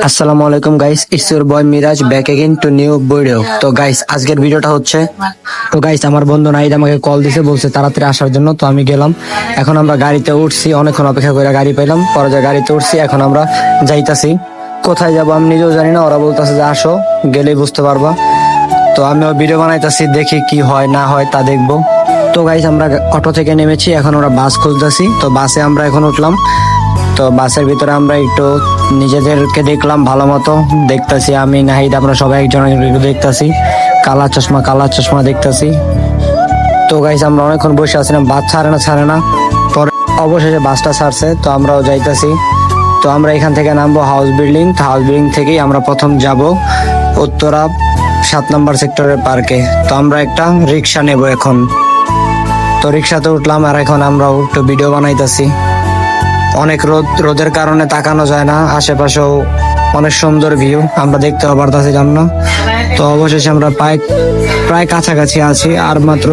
আসসালামু আলাইকুম guys it's your boy Miraj back again to new video তো guys আজকের ভিডিওটা হচ্ছে, তো গাইস আমার বন্ধু নাইদ আমাকে কল দিছে, বলছে তাড়াতাড়ি আসার জন্য, তো আমি গেলাম। এখন আমরা গাড়িতে উঠছি, অনেকক্ষণ অপেক্ষা করে গাড়ি পেলাম পরে যে গাড়িতে উঠছি, এখন আমরা যাইতাছি। কোথায় যাব আমি নিজেও জানি না, ওরা বলতেছে যে আসো, গেলেই বুঝতে পারবা। তো, আমিও ভিডিও বানাইতাছি, দেখি কি হয়, না হয়, তা দেখব। তো গাইস আমরা অটো থেকে নেমেছি, এখন আমরা বাস খুঁজতেছি তো বাসে আমরা এখন উঠলাম। তো বাসের ভিতরে আমরা একটু নিজেদেরকে দেখলাম ভালো মতো। দেখতেছি আমি, নাহিদ, আমরা সবাই একজন দেখতেছি। কালা চশমা কালা চশমা দেখতেছি। তো গাইস আমরা অনেকক্ষণ বসে আছিলাম, বাস ছাড়ে না ছাড়ে না। পরে অবশেষে বাসটা ছাড়ছে, তো আমরাও যাইতেছি। তো আমরা এখান থেকে নামবো হাউস বিল্ডিং তো হাউস বিল্ডিং থেকেই আমরা প্রথম যাব উত্তরা সাত নম্বর সেক্টরের পার্কে তো আমরা একটা রিক্সা নেব এখন। তো রিক্সাতে উঠলাম আর এখন আমরা একটু ভিডিও বানাইতেছি। অনেক রোদ, রোদের কারণে তাকানো যায় না। আশেপাশেও অনেক সুন্দর ভিউ আমরা দেখতে পারতেছিলাম না। তো অবশেষে আমরা প্রায় প্রায় কাছাকাছি আছি, আর মাত্র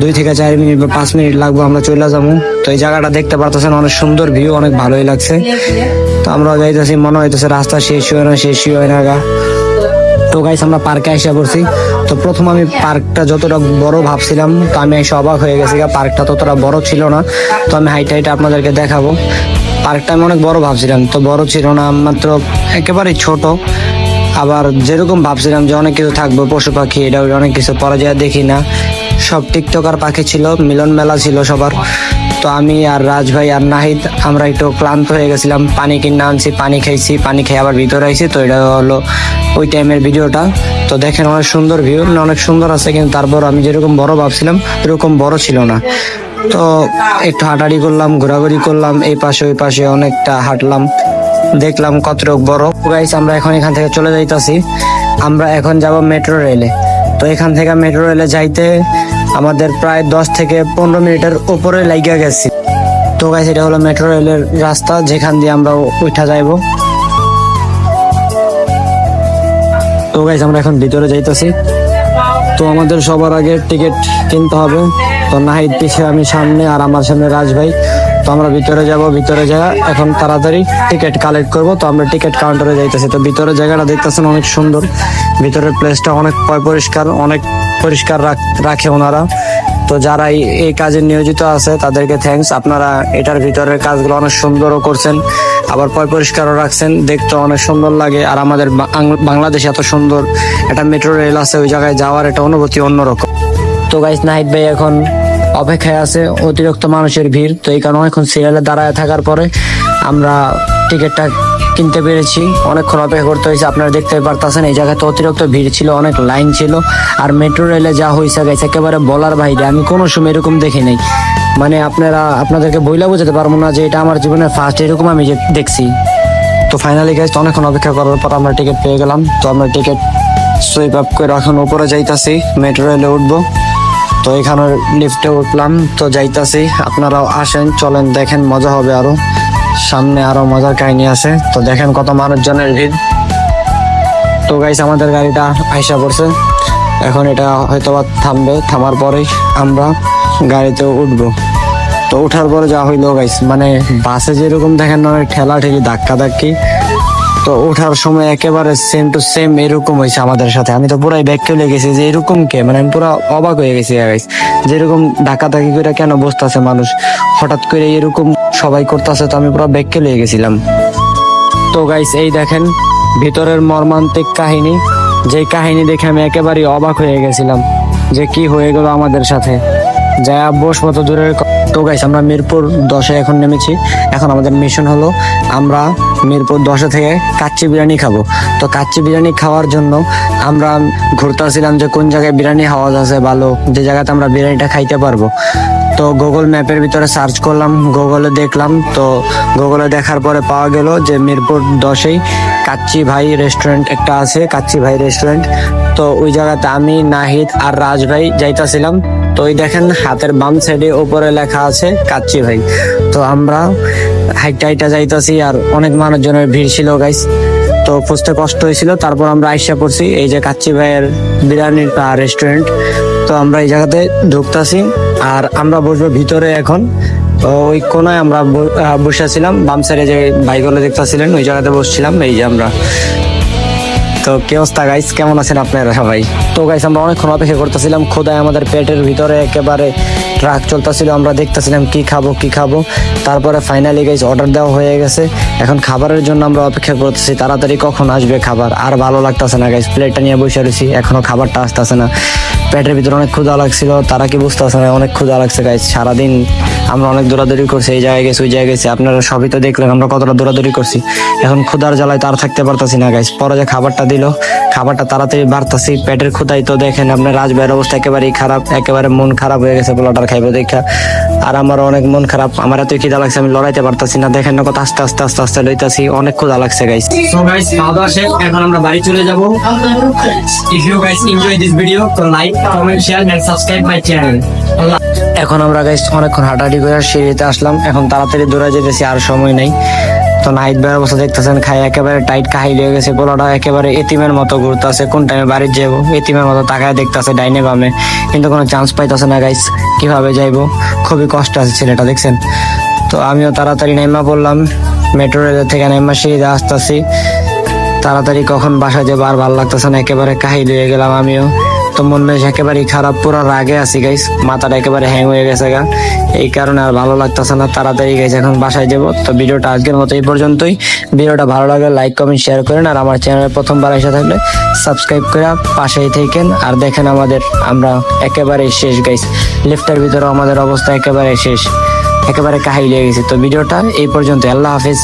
দুই থেকে চার মিনিট বা পাঁচ মিনিট লাগবে আমরা চলে যাব। তো এই জায়গাটা দেখতে পারতেছেন, অনেক সুন্দর ভিউ অনেক ভালোই লাগছে। তো আমরা যাইতেছি, মনে হইতেছে রাস্তা শেষ হয় না, শেষ হয় না গা। তো গাইস আমরা পার্কে এসে পড়ছি। তো প্রথম আমি পার্কটা যতটা বড় ভাবছিলাম, তো আমি এসে অবাক হয়ে গেছি পার্কটা ততটা বড় ছিল না। তো আমি হাইট হাইট আপনাদেরকে দেখাবো। পার্কটা আমি অনেক বড় ভাবছিলাম, তো বড় ছিল না, মাত্র একেবারেই ছোট। আবার যেরকম ভাবছিলাম যে অনেক কিছু থাকবে, পশু পাখি, এটা অনেক কিছু পরাজয় দেখি না। সব টিকটকার পাখি ছিল, মিলন মেলা ছিল সবার। তো আমি আর রাজ ভাই আর নাহিদ, আমরা একটু ক্লান্ত হয়ে গেছিলাম। পানি কিনে আনছি, পানি খাইছি, পানি খেয়ে আবার ভিতরে আইছি। তো এটা হলো ওই টাইমের ভিডিওটা। তো দেখেন অনেক সুন্দর ভিউ অনেক সুন্দর আছে, কিন্তু তারপর আমি যেরকম বড় ভাবছিলাম, এরকম বড় ছিল না। তো একটু হাঁটাহাঁটি করলাম, ঘোরাঘুরি করলাম, এই পাশে ওই পাশে অনেকটা হাঁটলাম। দেখলাম কতটুক বড়। গাইস আমরা এখন এখান থেকে চলে যাইতাছি। আমরা এখন যাব মেট্রো রেলে তো এখান থেকে মেট্রো রেলে যাইতে আমাদের প্রায় দশ থেকে পনেরো মিনিটের উপরে লাইগা গেছি। তো গাইস এটা হলো মেট্রো রেলের রাস্তা, যেখান দিয়ে আমরা উঠা যাইবো। তো গাইস আমরা এখন ভিতরে যাইতেছি। তো আমাদের সবার আগে টিকিট কিনতে হবে। তো নাহিদ পিছিয়ে আমি সামনে আর আমার সামনে রাজ ভাই। তো আমরা ভিতরে যাব, ভিতরে যা এখন তাড়াতাড়ি টিকিট কালেক্ট করব। তো আমরা টিকিট কাউন্টারে যাইতেছি। তো ভিতরে জায়গাটা দেখতেছেন অনেক সুন্দর। ভিতরের প্লেসটা অনেক পরিষ্কার, অনেক পরিষ্কার রাখ- ওনারা। তো যারা এই- কাজে নিয়োজিত আছে, তাদেরকে থ্যাঙ্কস আপনারা এটার ভিতরের কাজগুলো অনেক সুন্দরও করছেন, আবার পয় পরিষ্কারও রাখছেন। দেখতে অনেক সুন্দর লাগে, আর আমাদের বাংলাদেশে এত সুন্দর। একটা মেট্রো রেল আছে, ওই জায়গায় যাওয়ার একটা অনুভূতি অন্যরকম। তো গাইস নাহিদ ভাই এখন অপেক্ষায় আছে, অতিরিক্ত মানুষের ভিড়। তো এই কারণে এখন সিরিয়ালে দাঁড়ায় থাকার পরে আমরা টিকিটটা কিনতে পেরেছি। অনেকক্ষণ অপেক্ষা করতে হয়েছে, আপনারা দেখতে পারতেছেন, এই জায়গাতে অতিরিক্ত ভিড় ছিল, অনেক লাইন ছিল, আর মেট্রো রেলে যা হয়েছে গেছে একেবারে বলার বাইরে, আমি কোনো সময় এরকম দেখি নাই। মানে আপনারা, আপনাদেরকে বইলা বোঝাতে পারব না যে এটা আমার জীবনের ফার্স্ট এরকম আমি দেখছি। তো ফাইনালি গাইজ অনেকক্ষণ অপেক্ষা করার পর আমরা টিকিট পেয়ে গেলাম। তো আমরা টিকিট সুইপ আপ করে এখন উপরে যাইতাছি, মেট্রো রেলে উঠবো। তো এখানে লিফটে উঠলাম, তো যাইতাছি, আপনারাও আসেন, চলেন, দেখেন, মজা হবে আরও। সামনে আরও মজার কাহিনী আছে। তো দেখেন কত মানুষজনের ভিড়। তো গাইস আমাদের গাড়িটা আইসা পড়ছে। এখন এটা হয়তো থামবে, থামার পরেই আমরা গাড়িতে উঠবো। তো উঠার পরে যা হইল গাইস মানে বাসে যেরকম দেখেন না ঠেলা ঠেলি ধাক্কা ধাক্কি তো ওঠার সময় একেবারে সেম টু সেম এরকম হয়েছে আমাদের সাথে। আমি তো পুরাই ব্যাগ চলে গেছি যে এরকম কে? মানে আমি পুরো অবাক হয়ে গেছি গাইস যেরকম ধাক্কি করে কেন বসতেছে মানুষ? হঠাৎ করে এরকম সবাই করতেছে তো আমি পুরো ব্যাগ লেগে গেছিলাম। তো গাইস এই দেখেন, ভিতরের মর্মান্তিক কাহিনী। যে কাহিনী দেখে আমি একেবারেই অবাক হয়ে গেছিলাম যে কি হয়ে গেল আমাদের সাথে। যা বসবো তো দূরের তো গাইস আমরা মিরপুর দশে এখন নেমেছি। এখন আমাদের মিশন হলো, আমরা মিরপুর দশে থেকে কাচ্চি বিরিয়ানি খাব। তো কাচ্চি বিরিয়ানি খাওয়ার জন্য আমরা ঘুরতেছিলাম যে কোন জায়গায় বিরিয়ানি হাওয়াজ আছে ভালো, যে জায়গাতে আমরা বিরিয়ানিটা খাইতে পারব। তো গুগল ম্যাপের ভিতরে সার্চ করলাম গুগলে দেখলাম, তো গুগলে দেখার পরে পাওয়া গেল যে মিরপুর দশেই কাচ্চি ভাই রেস্টুরেন্ট একটা আছে, কাচ্চি ভাই রেস্টুরেন্ট তো ওই জায়গাতে আমি, নাহিদ আর রাজ ভাই যাইতাছিলাম। তো ওই দেখেন, হাতের বাম সাইডে উপরে লেখা আছে, কাচ্চি ভাই। তো আমরা হাইটা হাইটা যাইতাছি আর অনেক মানুষজনের ভিড় ছিল গাইস তো খুঁজতে কষ্ট হয়েছিল। তারপর আমরা আইসা পড়ছি এই যে কাচ্চি ভাইয়ের বিরিয়ানির রেস্টুরেন্ট তো আমরা এই জায়গাতে ঢুকতাছি আর আমরা বসবো ভিতরে এখন। ওই কোনায় আমরা বসেছিলাম বাম সাইডে যে ভাইগুলো দেখতেছিলেন, ওই জায়গাতে বসছিলাম। এই যে আমরা। তো কি অবস্থা গাইস কেমন আছেন আপনারা সবাই? তো গাইস আমরা অনেকক্ষণ অপেক্ষা করতেছিলাম, খোদায় আমাদের পেটের ভিতরে একেবারে ট্রাক চলতেছিল, আমরা দেখতেছিলাম কি খাব কি খাব। তারপরে ফাইনালি গাইস অর্ডার দেওয়া হয়ে গেছে। এখন খাবারের জন্য আমরা অপেক্ষা করতেছি, তাড়াতাড়ি কখন আসবে খাবার? আর ভালো লাগতেছে না গাইস প্লেটটা নিয়ে বসে রয়েছি, এখনও খাবারটা আসতেছে না। পেটের ভিতরে অনেক ক্ষুধা লাগছিল, তারা কি বুঝতেছে না, অনেক ক্ষুধা লাগছে গাইস সারাদিন আমরা অনেক দৌড়াদৌড়ি করছি, এই জায়গায় গেছি, ওই জায়গায় গেছি। আপনারা সবই তো দেখলেন, আমরা কতটা দৌড়াদৌড়ি করছি। এখন ক্ষুধার জ্বালায় তার থাকতে পারতাছি না গাইস পরে যে খাবারটা দিল, খাবারটা তাড়াতাড়ি বাড়তাছি, পেটের ক্ষুধাই তো দেখেন আপনার রাজভাইয়ের অবস্থা একেবারেই খারাপ, একেবারে মন খারাপ হয়ে গেছে পোলাটার খাইবো দেখা। আর আমার অনেক মন খারাপ, আমার এত খিদা লাগছে, আমি লড়াইতে পারতাছি না। দেখেন না কত আস্তে আস্তে আস্তে আস্তে লইতাছি, অনেক ক্ষুধা লাগছে গাইস এখন আমরা বাড়ি চলে যাব। If you guys enjoy this video তো like comment share and subscribe my channel এখন আমরা গাইস অনেকক্ষণ হাঁটাহাঁটি করে সিঁড়িতে আসলাম। এখন তাড়াতাড়ি দৌড়ে যেতেছি, আর সময় নেই। তো নাইট বের অবস্থা দেখতেছেন, খাই একেবারে টাইট কাহিল হয়ে গেছে পোলাটা একেবারে এতিমের মতো ঘুরতেছে। কোন টাইমে বাড়ি যাব এতিমের মতো তাকায় দেখতেছে ডাইনে বামে। কিন্তু কোনো চান্স পাইতেছে না গাইস কীভাবে যাইবো? খুবই কষ্ট আছে ছেলেটা, দেখছেন? তো আমিও তাড়াতাড়ি নেমা পড়লাম মেট্রো রেলের থেকে নেমা সিঁড়িতে আসতেছি। তাড়াতাড়ি কখন বাসা যাব আর ভালো লাগতেছে না, একেবারে কাহিল হয়ে গেলাম আমিও। তো মন মেশ একেবারেই খারাপ, পুরো রাগে আছি গাইস মাথাটা একেবারে হ্যাং হয়ে গেছে গা। এই কারণে আর ভালো লাগতেছে না। তাড়াতাড়ি গাইস এখন বাসায় যাব। তো ভিডিওটা আজকের মতো এই পর্যন্তই। ভিডিওটা ভালো লাগলে লাইক কমেন্ট শেয়ার করেন। আর আমার চ্যানেলে প্রথমবার এসে থাকলে সাবস্ক্রাইব করে পাশেই থাকেন। আর দেখেন আমাদের, আমরা একেবারে শেষ গাইস লিফটের ভিতরে আমাদের অবস্থা একেবারে শেষ। একেবারে কাহিলিয়ে গেছে। তো ভিডিওটা এই পর্যন্ত আল্লাহ হাফেজ।